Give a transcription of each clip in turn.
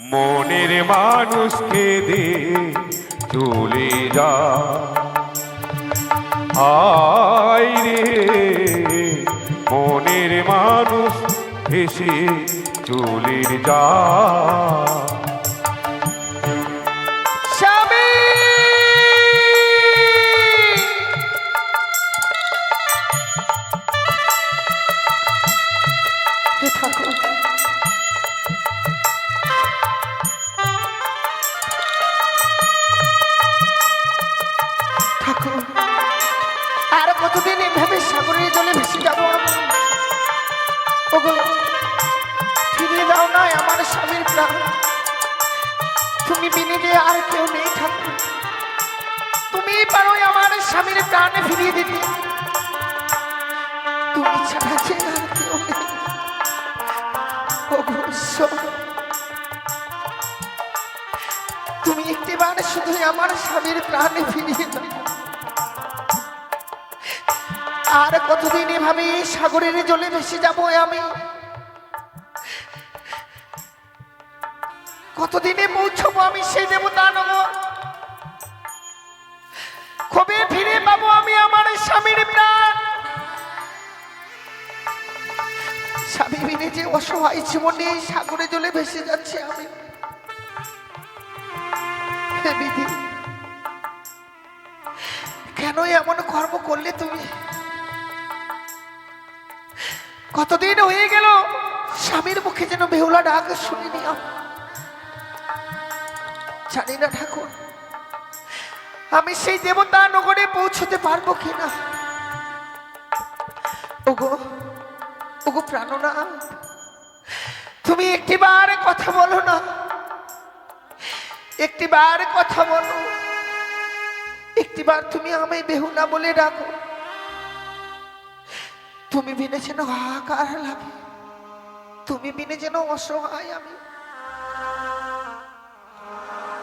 মনের মানুষকে দে চলে যা। আই রে মনের মানুষ এসে চলে যা। আর কেউ নেই ঠাকুর তুমি পারো আমার স্বামীর প্রাণ ফিরিয়ে দিতে। তুমি ছাড়া যে আর কেউ নেই। তুমি একটিবার শুধু আমার স্বামীর প্রাণ ফিরিয়ে দাও। আর কতদিন এভাবে সাগরের জলে ভেসে যাব আমি? কতদিনে পৌঁছবো আমি সেই দেবতা নব? কবে ফিরে পাবো আমি আমার স্বামীর প্রাণ? স্বামী বিনে যে অসহায় জীবন সাগরে জলে ভেসে যাচ্ছে আমি। কেন এমন কর্ম করলে তুমি? কতদিন হয়ে গেল স্বামীর মুখে যেন বেহুলা ডাক শুনিনি আমি। জানি না ঠাকুর। আমি সেই দেবতা নগরে পৌঁছতে পারব কিনা? ওগো ওগো প্রাণনা, তুমি একটিবার কথা বলো না। একটিবার কথা বলো। একটিবার তুমি আমায় বেহুলা বলে ডাকো। তুমি বিনে যেন হাহাকার লাগে তুমি বিনে যেন অসহায় আমি।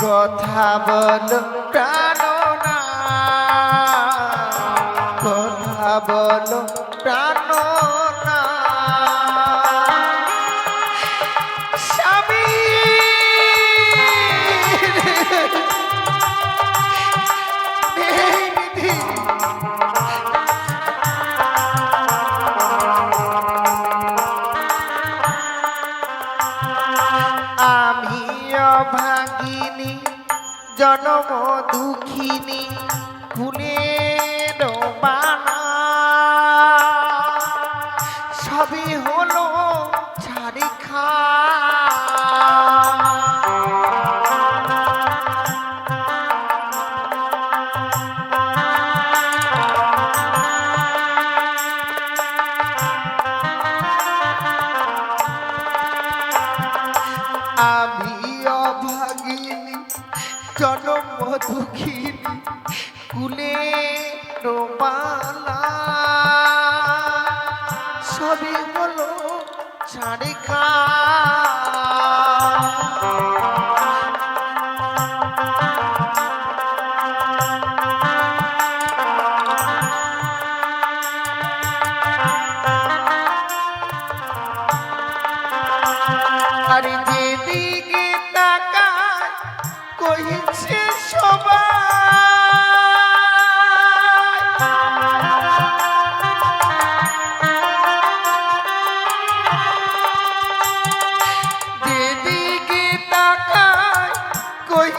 কথা বল প্রাণনা কথা বল প্রাণনা জনম দুঃখিনী গুণের সবই ছাড়ি খা। আর যেদিকে তাকায় কইছে সবাই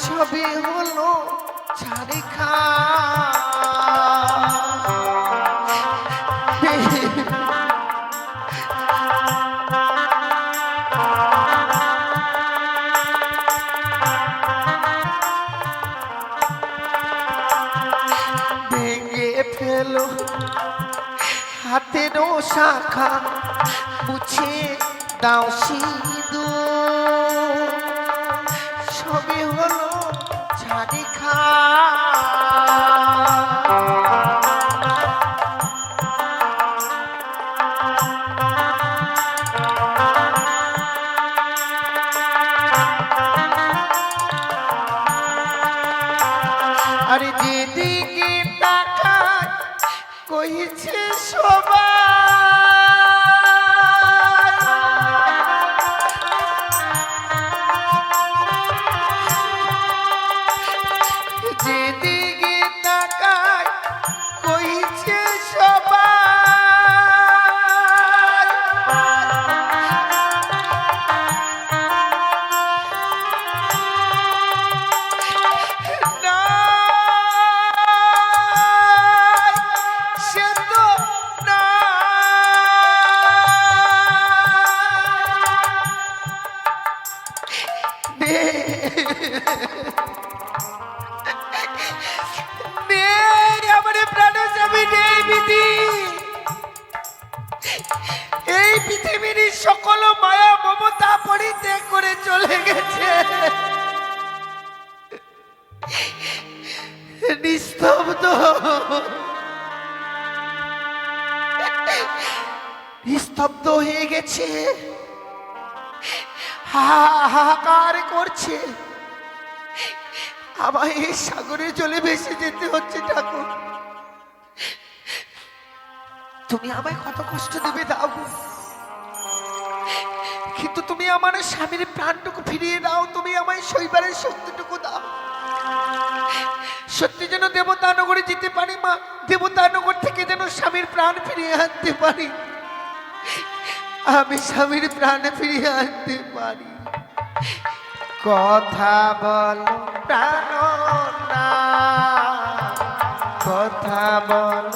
সবে হলো ছাড়ে খা ভেঙে ফেলো হাতেরও শাখা মুছে দাও সিধু আরে যেদিকে তাকায় কইছে সবাই। যেদিকে নিস্তব্ধ হয়ে গেছে। হাহাকার করছে। আমায় এই সাগরে চলে ভেসে যেতে হচ্ছে ঠাকুর। তুমি আমায় কত কষ্ট দেবে দাও কিন্তু তুমি আমার স্বামীর প্রাণটুকু ফিরিয়ে দাও। তুমি আমায় শৈবারের শক্তিটুকু দাও। সত্যি যেন দেবতা নগরে যেতে পারি মা, দেবতা নগর থেকে যেন স্বামীর প্রাণ ফিরিয়ে আনতে পারি। আমি স্বামীর প্রাণ ফিরিয়ে আনতে পারি। কথা বল প্রাণ না, কথা বল